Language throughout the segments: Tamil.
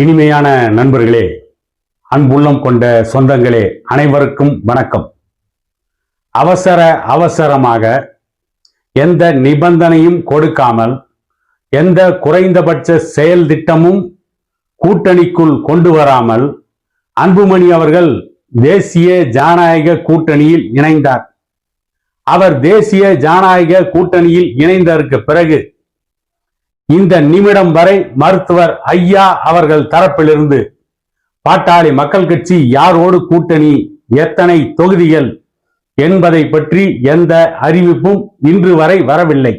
இனிமையான நண்பர்களே அன்புள்ளம் கொண்ட சொந்தங்களே அனைவருக்கும் வணக்கம். அவசர அவசரமாக எந்த நிபந்தனையும் கொடுக்காமல் எந்த குறைந்தபட்ச செயல் திட்டமும் கூட்டணிக்குள் கொண்டு வராமல் அன்புமணி அவர்கள் தேசிய ஜனநாயக கூட்டணியில் இணைந்தார். அவர் தேசிய ஜனநாயக கூட்டணியில் இணைந்ததற்கு பிறகு இந்த நிமிடம் வரை மருத்துவர் ஐயா அவர்கள் தரப்பிலிருந்து பாட்டாளி மக்கள் கட்சி யாரோடு கூட்டணி எத்தனை தொகுதிகள் என்பதை பற்றி எந்த அறிவிப்பும் இன்று வரை வரவில்லை.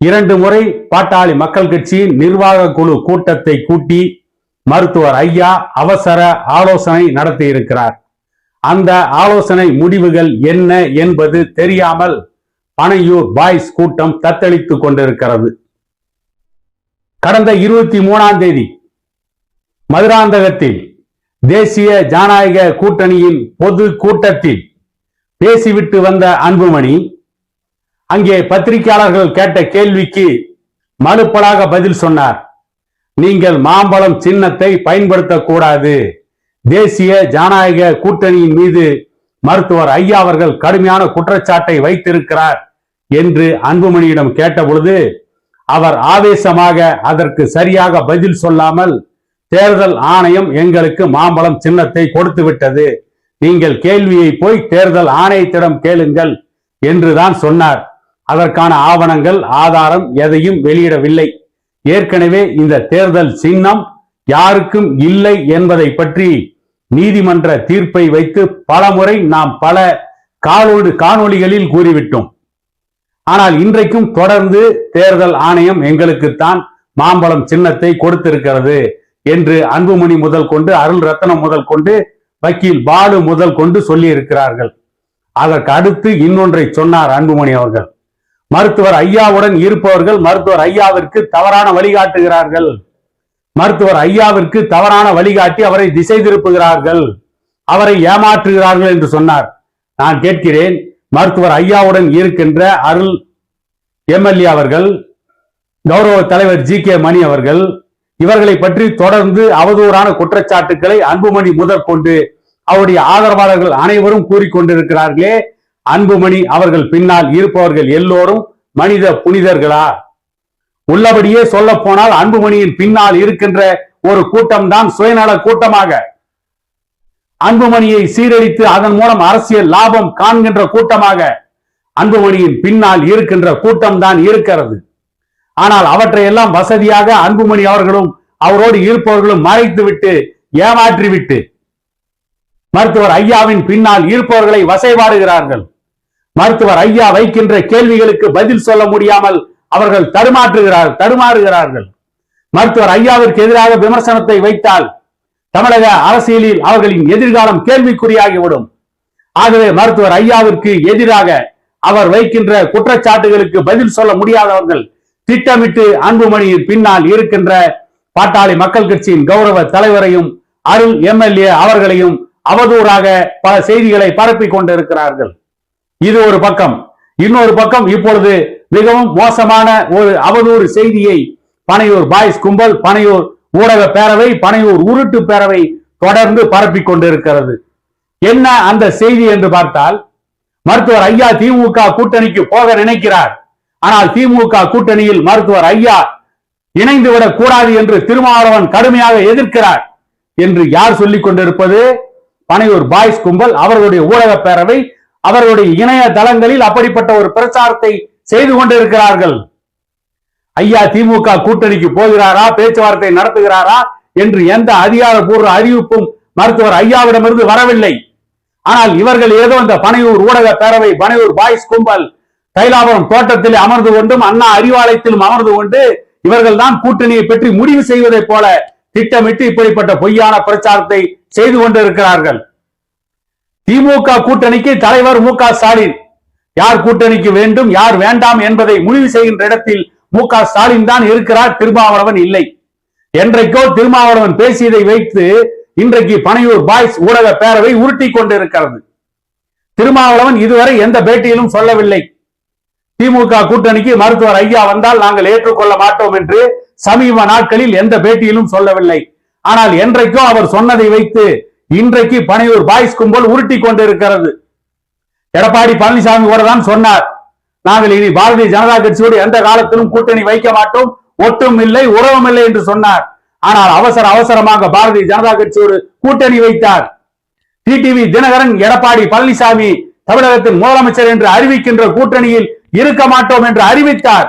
இரண்டு முறை பாட்டாளி மக்கள் கட்சியின் நிர்வாக குழு கூட்டத்தை கூட்டி மருத்துவர் ஐயா அவசர ஆலோசனை நடத்தியிருக்கிறார். அந்த ஆலோசனை முடிவுகள் என்ன என்பது தெரியாமல் பனையூர் பாய்ஸ் கூட்டம் தத்தளித்துக் கொண்டிருக்கிறது. கடந்த இருபத்தி மூணாம் தேதி மதுராந்தகத்தில் தேசிய ஜனநாயக கூட்டணியின் பொது கூட்டத்தில் பேசிவிட்டு வந்த அன்புமணி அங்கே பத்திரிகையாளர்கள் கேட்ட கேள்விக்கு மறுப்பலாக பதில் சொன்னார். நீங்கள் மாம்பழம் சின்னத்தை பயன்படுத்தக்கூடாது. தேசிய ஜனநாயக கூட்டணியின் மீது மருத்துவர் ஐயா அவர்கள் கடுமையான குற்றச்சாட்டை வைத்திருக்கிறார் என்று அன்புமணியிடம் கேட்டபொழுது அவர் ஆவேசமாக அதற்கு சரியாக பதில் சொல்லாமல் தேர்தல் ஆணையம் எங்களுக்கு மாம்பழம் சின்னத்தை கொடுத்து விட்டது. நீங்கள் கேள்வியை போய் தேர்தல் ஆணையத்திடம் கேளுங்கள் என்றுதான் சொன்னார். அதற்கான ஆவணங்கள் ஆதாரம் எதையும் வெளியிடவில்லை. ஏற்கனவே இந்த தேர்தல் சின்னம் யாருக்கும் இல்லை என்பதை பற்றி நீதிமன்ற தீர்ப்பை வைத்து பலமுறை நாம் பல காணொலி காணொளிகளில் கூறிவிட்டோம். ஆனால் இன்றைக்கும் தொடர்ந்து தேர்தல் ஆணையம் எங்களுக்குத்தான் மாம்பழம் சின்னத்தை கொடுத்திருக்கிறது என்று அன்புமணி முதல் கொண்டு அருள் ரத்னம் முதல் கொண்டு வக்கீல் பாலு முதல் கொண்டு சொல்லி இருக்கிறார்கள் அதற்கு அடுத்து இன்னொன்றை சொன்னார் அன்புமணி அவர்கள். மருத்துவர் ஐயாவுடன் இருப்பவர்கள் மருத்துவர் ஐயாவிற்கு தவறான வழிகாட்டுகிறார்கள். மருத்துவர் ஐயாவிற்கு தவறான வழிகாட்டி அவரை திசை திருப்புகிறார்கள். அவரை ஏமாற்றுகிறார்கள் என்று சொன்னார். நான் கேட்கிறேன் மருத்துவர் ஐயாவுடன் இருக்கின்ற அருள் எம்எல்ஏ அவர்கள் கௌரவ தலைவர் ஜி கே மணி அவர்கள் இவர்களை பற்றி தொடர்ந்து அவதூறான குற்றச்சாட்டுக்களை அன்புமணி முதற்கொண்டு அவருடைய ஆதரவாளர்கள் அனைவரும் கூறிக்கொண்டிருக்கிறார்களே. அன்புமணி அவர்கள் பின்னால் இருப்பவர்கள் எல்லோரும் மனித புனிதர்களா? உள்ளபடியே சொல்ல போனால் அன்புமணியின் பின்னால் இருக்கின்ற ஒரு கூட்டம் தான் சுயநல கூட்டமாக. அன்புமணியை சீரழித்து அதன் மூலம் அரசியல் லாபம் காண்கின்ற கூட்டமாக அன்புமணியின் பின்னால் இருக்கின்ற கூட்டம் தான் இருக்கிறது. ஆனால் அவற்றையெல்லாம் வசதியாக அன்புமணி அவர்களும் அவரோடு இருப்பவர்களும் மறைத்துவிட்டு ஏமாற்றிவிட்டு மருத்துவர் ஐயாவின் பின்னால் இருப்பவர்களை வசைபாடுகிறார்கள் மருத்துவர் ஐயா வைக்கின்ற கேள்விகளுக்கு பதில் சொல்ல முடியாமல் அவர்கள் தடுமாற்றுகிறார் தடுமாறுகிறார்கள். மருத்துவர் ஐயாவிற்கு எதிராக விமர்சனத்தை வைத்தால் தமிழக அரசியலில் அவர்களின் எதிர்காலம் கேள்விக்குறியாகிவிடும். ஆகவே மருத்துவர் ஐயாவிற்கு எதிராக அவர் வைக்கின்ற குற்றச்சாட்டுகளுக்கு பதில் சொல்ல முடியாதவர்கள் திட்டமிட்டு அன்புமணியின் பின்னால் இருக்கின்ற பாட்டாளி மக்கள் கட்சியின் கௌரவ தலைவரையும் அருள் எம்எல்ஏ அவர்களையும் அவதூறாக பல செய்திகளை பரப்பி கொண்டிருக்கிறார்கள். இது ஒரு பக்கம். இன்னொரு பக்கம் இப்பொழுது மிகவும் மோசமான ஒரு அவதூறு செய்தியை பனையூர் பாய்ஸ் கும்பல் பனையூர் ஊடக பேரவை பனையூர் உருட்டு பேரவை தொடர்ந்து பரப்பிக் கொண்டிருக்கிறது. என்ன அந்த செய்தி என்று பார்த்தால் மருத்துவர் ஐயா திமுக கூட்டணிக்கு போக நினைக்கிறார். ஆனால் திமுக கூட்டணியில் மருத்துவர் ஐயா இணைந்து விடக் கூடாது என்று திருமாவளவன் கடுமையாக எதிர்க்கிறார் என்று யார் சொல்லிக் கொண்டிருப்பது? பனையூர் பாய்ஸ் கும்பல் அவர்களுடைய ஊடக பேரவை அவர்களுடைய இணைய தளங்களில் அப்படிப்பட்ட ஒரு பிரச்சாரத்தை செய்து கொண்டிருக்கிறார்கள். ஐயா திமுக கூட்டணிக்கு போகிறாரா? பேச்சுவார்த்தை நடத்துகிறாரா? என்று எந்த அதிகாரப்பூர்வ அறிவிப்பும் மருத்துவர் ஐயாவிடமிருந்து வரவில்லை. ஆனால் இவர்கள் ஏதோ இந்த பனையூர் ஊடக பேரவை பனையூர் பாய்ஸ் கும்பல் தைலாபுரம் தோட்டத்தில் அமர்ந்து கொண்டும் அண்ணா அறிவாலயத்திலும் அமர்ந்து கொண்டு இவர்கள் தான் கூட்டணியை பற்றி முடிவு செய்வதைப் போல திட்டமிட்டு இப்படிப்பட்ட பொய்யான பிரச்சாரத்தை செய்து கொண்டிருக்கிறார்கள். திமுக கூட்டணிக்கு தலைவர் மு க ஸ்டாலின். யார் கூட்டணிக்கு வேண்டும் யார் வேண்டாம் என்பதை முடிவு செய்கின்ற இடத்தில் மு க ஸ்டாலின் தான் இருக்கிறார் திருமாவளவன் இல்லை. என்றைக்கோ திருமாவளவன் பேசியதை வைத்து இன்றைக்கு பனையூர் பாய்ஸ் ஊடக பேரவை உருட்டி கொண்டிருக்கிறது. திருமாவளவன் இதுவரை எந்த பேட்டியிலும் சொல்லவில்லை. திமுக கூட்டணிக்கு மருத்துவர் ஐயா வந்தால் நாங்கள் ஏற்றுக்கொள்ள மாட்டோம் என்று சமீப நாட்களில் எந்த பேட்டியிலும் சொல்லவில்லை. ஆனால் என்றைக்கோ அவர் சொன்னதை வைத்து இன்றைக்கு பனையூர் பாய்ஸ் கும்பல் உருட்டி கொண்டிருக்கிறது. எடப்பாடி பழனிசாமி கூட தான் சொன்னார் நாங்கள் இனி பாரதிய ஜனதா கட்சியோடு எந்த காலத்திலும் கூட்டணி வைக்க மாட்டோம். ஒட்டும் இல்லை உறவும் இல்லை என்று சொன்னார். ஆனால் அவசர அவசரமாக பாரதிய ஜனதா கட்சியோடு கூட்டணி வைத்தார். டிடிவி தினகரன் எடப்பாடி பழனிசாமி தமிழகத்தின் முதலமைச்சர் என்று அறிவிக்கின்ற கூட்டணியில் இருக்க மாட்டோம் என்று அறிவித்தார்.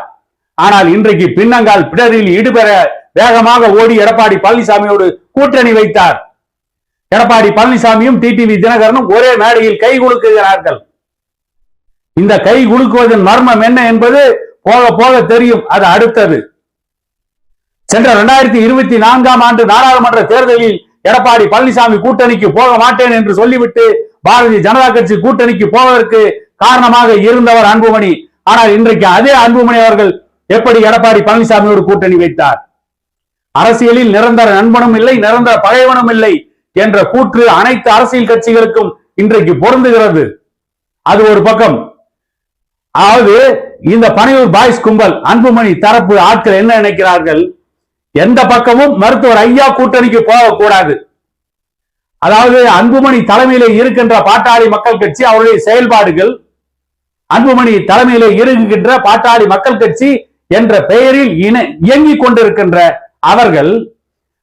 ஆனால் இன்றைக்கு பின்னங்கால் பிடரில் ஈடுபெற வேகமாக ஓடி எடப்பாடி பழனிசாமியோடு கூட்டணி வைத்தார். எடப்பாடி பழனிசாமியும் டிடிவி தினகரனும் ஒரே மேடையில் கை கொடுக்கிறார்கள். இந்த கை குலுக்குவதன் மர்மம் என்ன என்பது போக போக தெரியும். அது அடுத்தது. சென்ற இரண்டாயிரத்தி இருபத்தி நான்காம் ஆண்டு நாடாளுமன்ற தேர்தலில் எடப்பாடி பழனிசாமி கூட்டணிக்கு போக மாட்டேன் என்று சொல்லிவிட்டு பாரதிய ஜனதா கட்சி கூட்டணிக்கு போவதற்கு காரணமாக இருந்தவர் அன்புமணி. ஆனால் இன்றைக்கு அதே அன்புமணி அவர்கள் எப்படி எடப்பாடி பழனிசாமியோடு கூட்டணி வைத்தார்? அரசியலில் நிரந்தர நண்பனும் இல்லை நிரந்தர பகைவனும் இல்லை என்ற கூற்று அனைத்து அரசியல் கட்சிகளுக்கும் இன்றைக்கு பொருந்துகிறது. அது ஒரு பக்கம். அதாவது இந்த பனையூர் பாய்ஸ் கும்பல் அன்புமணி தரப்பு ஆட்கள் என்ன நினைக்கிறார்கள்? எந்த பக்கமும் மருத்துவர் ஐயா கூட்டணிக்கு போகக்கூடாது. அதாவது அன்புமணி தலைமையில இருக்கின்ற பாட்டாளி மக்கள் கட்சி அவருடைய செயல்பாடுகள் அன்புமணி தலைமையில இருக்கின்ற பாட்டாளி மக்கள் கட்சி என்ற பெயரில் இணை இயங்கிக் கொண்டிருக்கின்ற அவர்கள்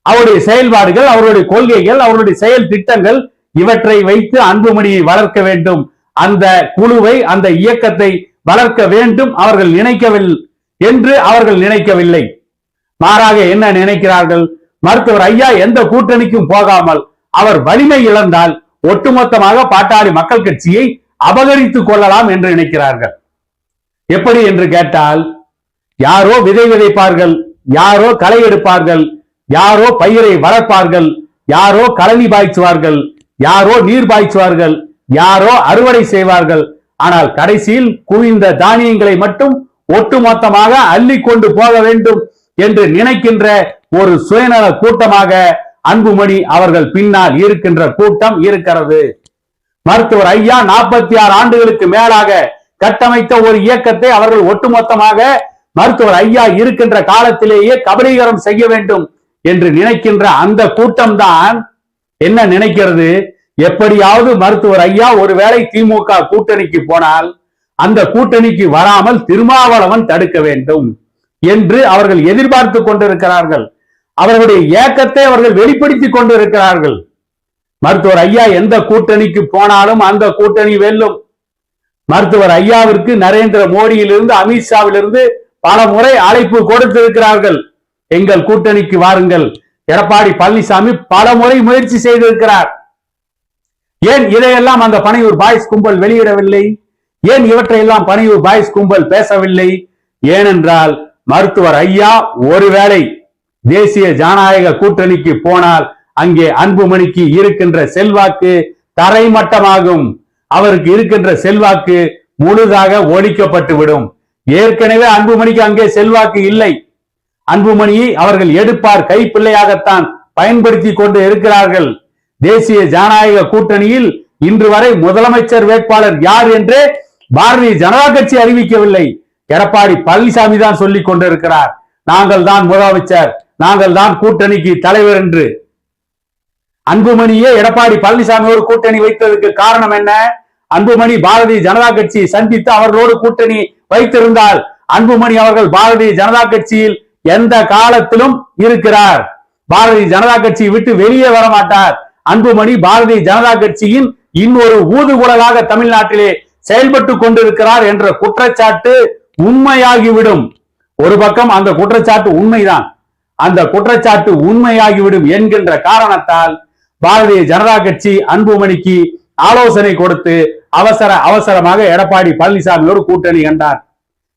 அவருடைய செயல்பாடுகள் அவருடைய கொள்கைகள் அவருடைய செயல் திட்டங்கள் இவற்றை வைத்து அன்புமணியை வளர்க்க வேண்டும். அந்த குழுவை அந்த இயக்கத்தை வளர்க்க வேண்டும் அவர்கள் நினைக்கவில்லை என்று அவர்கள் நினைக்கவில்லை. மாறாக என்ன நினைக்கிறார்கள்? மருத்துவர் ஐயா எந்த கூட்டணிக்கும் போகாமல் அவர் வலிமை இழந்தால் ஒட்டுமொத்தமாக பாட்டாளி மக்கள் கட்சியை அபகரித்துக் கொள்ளலாம் என்று நினைக்கிறார்கள். எப்படி என்று கேட்டால் யாரோ விதை விதைப்பார்கள் யாரோ களை எடுப்பார்கள் யாரோ பயிரை வளர்ப்பார்கள் யாரோ கழனி பாய்ச்சுவார்கள் யாரோ நீர் பாய்ச்சுவார்கள் யாரோ அறுவடை செய்வார்கள் ஆனால் கடைசியில் குவிந்த தானியங்களை மட்டும் ஒட்டுமொத்தமாக அள்ளி கொண்டு போக வேண்டும் என்று நினைக்கின்ற ஒரு சுயநல கூட்டமாக அன்புமணி அவர்கள் பின்னால் இருக்கின்ற கூட்டம் இருக்கிறது. மருத்துவர் ஐயா நாற்பத்தி ஆறு ஆண்டுகளுக்கு மேலாக கட்டமைத்த ஒரு இயக்கத்தை அவர்கள் ஒட்டுமொத்தமாக மருத்துவர் ஐயா இருக்கின்ற காலத்திலேயே கபலீகரம் செய்ய வேண்டும் என்று நினைக்கின்ற அந்த கூட்டம்தான் என்ன நினைக்கிறது? எப்படியாவது மருத்துவர் ஐயா ஒருவேளை திமுக கூட்டணிக்கு போனால் அந்த கூட்டணிக்கு வராமல் திருமாவளவன் தடுக்க வேண்டும் என்று அவர்கள் எதிர்பார்த்து கொண்டிருக்கிறார்கள். அவர்களுடைய ஏக்கத்தை அவர்கள் வெளிப்படுத்திக் கொண்டிருக்கிறார்கள். மருத்துவர் ஐயா எந்த கூட்டணிக்கு போனாலும் அந்த கூட்டணி வெல்லும். மருத்துவர் ஐயாவிற்கு நரேந்திர மோடியிலிருந்து அமித்ஷாவிலிருந்து பல முறை அழைப்பு கொடுத்திருக்கிறார்கள். எங்கள் கூட்டணிக்கு வாருங்கள். எடப்பாடி பழனிசாமி பல முறை முயற்சி செய்திருக்கிறார். ஏன் இதையெல்லாம் அந்த பனையூர் பாய்ஸ் கும்பல் வெளியிடவில்லை? ஏன் இவற்றையெல்லாம் பனையூர் பாய்ஸ் கும்பல் பேசவில்லை? ஏனென்றால் மருத்துவர் ஐயா ஒருவேளை தேசிய ஜனநாயக கூட்டணிக்கு போனால் அங்கே அன்புமணிக்கு இருக்கின்ற செல்வாக்கு தரைமட்டமாகும். அவருக்கு இருக்கின்ற செல்வாக்கு முழுதாக ஒழிக்கப்பட்டு விடும். ஏற்கனவே அன்புமணிக்கு அங்கே செல்வாக்கு இல்லை. அன்புமணியை அவர்கள் எடுப்பார் கைப்பிள்ளையாகத்தான் பயன்படுத்தி கொண்டு இருக்கிறார்கள். தேசிய ஜனநாயக கூட்டணியில் இன்று வரை முதலமைச்சர் வேட்பாளர் யார் என்று பாரதிய ஜனதா கட்சி அறிவிக்கவில்லை. எடப்பாடி பழனிசாமி தான் சொல்லிக் கொண்டிருக்கிறார். நாங்கள் தான் முதலமைச்சர் நாங்கள் தான் கூட்டணிக்கு தலைவர் என்று. அன்புமணியே எடப்பாடி பழனிசாமியோடு கூட்டணி வைத்ததற்கு காரணம் என்ன? அன்புமணி பாரதிய ஜனதா கட்சியை சந்தித்து அவர்களோடு கூட்டணி வைத்திருந்தால் அன்புமணி அவர்கள் பாரதிய ஜனதா கட்சியில் எந்த காலத்திலும் இருக்கிறார். பாரதிய ஜனதா கட்சியை விட்டு வெளியே வர மாட்டார் அன்புமணி பாரதிய ஜனதா கட்சியின் இன்னொரு ஊதுகுழலாக தமிழ்நாட்டிலே செயல்பட்டு கொண்டிருக்கிறார் என்ற குற்றச்சாட்டு உண்மையாகிவிடும். ஒரு பக்கம் அந்த குற்றச்சாட்டு உண்மைதான். அந்த குற்றச்சாட்டு உண்மையாகிவிடும் என்கின்ற காரணத்தால் பாரதிய ஜனதா கட்சி அன்புமணிக்கு ஆலோசனை கொடுத்து அவசர அவசரமாக எடப்பாடி பழனிசாமியோடு கூட்டணி கண்டார்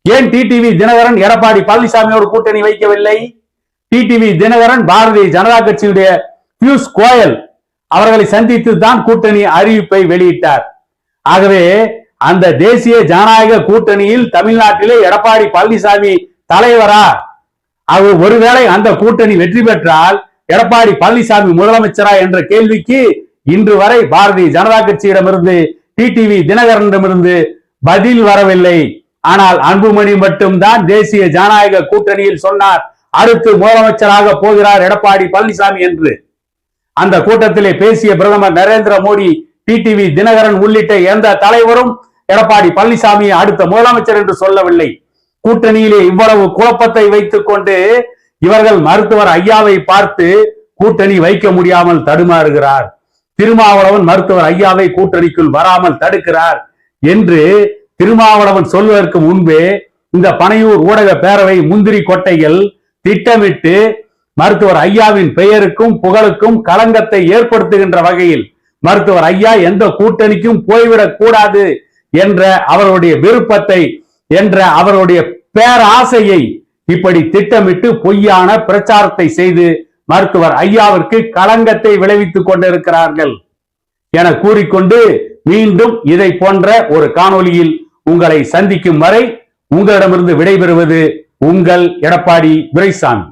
ஏன் டிடிவி தினகரன் எடப்பாடி பழனிசாமியோடு கூட்டணி வைக்கவில்லை? டிடிவி தினகரன் பாரதிய ஜனதா கட்சியுடைய பியூஷ் கோயல் அவர்களை சந்தித்து தான் கூட்டணி அறிவிப்பை வெளியிட்டார். ஆகவே அந்த தேசிய ஜனநாயக கூட்டணியில் தமிழ்நாட்டிலே எடப்பாடி பழனிசாமி தலைவரா? அவர் ஒருவேளை அந்த கூட்டணி வெற்றி பெற்றால் எடப்பாடி பழனிசாமி முதலமைச்சரா என்ற கேள்விக்கு இன்று வரை பாரதிய ஜனதா கட்சியிடமிருந்து டிடிவி தினகரனிடமிருந்து பதில் வரவில்லை. ஆனால் அன்புமணி மட்டும்தான் தேசிய ஜனநாயக கூட்டணியில் சொன்னார் அடுத்து முதலமைச்சராக போகிறார் எடப்பாடி பழனிசாமி என்று. அந்த கூட்டத்திலே பேசிய பிரதமர் நரேந்திர மோடி டிடிவி தினகரன் உள்ளிட்ட எந்த தலைவரும் எடப்பாடி பழனிசாமியை அடுத்த முதலமைச்சர் என்று சொல்லவில்லை. கூட்டணியிலே இவ்வளவு குழப்பத்தை வைத்துக் கொண்டு இவர்கள் மருத்துவர் ஐயாவை பார்த்து கூட்டணி வைக்க முடியாமல் தடுமாறுகிறார். திருமாவளவன் மருத்துவர் ஐயாவை கூட்டணிக்குள் வராமல் தடுக்கிறார் என்று திருமாவளவன் சொல்வதற்கு முன்பே இந்த பனையூர் ஊடக பேரவை முந்திரி கொட்டைகள் திட்டமிட்டு மருத்துவர் ஐயாவின் பெயருக்கும் புகழுக்கும் களங்கத்தை ஏற்படுத்துகின்ற வகையில் மருத்துவர் ஐயா எந்த கூட்டணிக்கும் போய்விடக் கூடாது என்ற அவருடைய விருப்பத்தை என்ற அவருடைய பேராசையை இப்படி திட்டமிட்டு பொய்யான பிரச்சாரத்தை செய்து மருத்துவர் ஐயாவிற்கு களங்கத்தை விளைவித்துக் கொண்டிருக்கிறார்கள். என கூறிக்கொண்டு மீண்டும் இதை போன்ற ஒரு காணொளியில் உங்களை சந்திக்கும் வரை உங்களிடமிருந்து விடைபெறுவது உங்கள் எடப்பாடி துரைசாமி.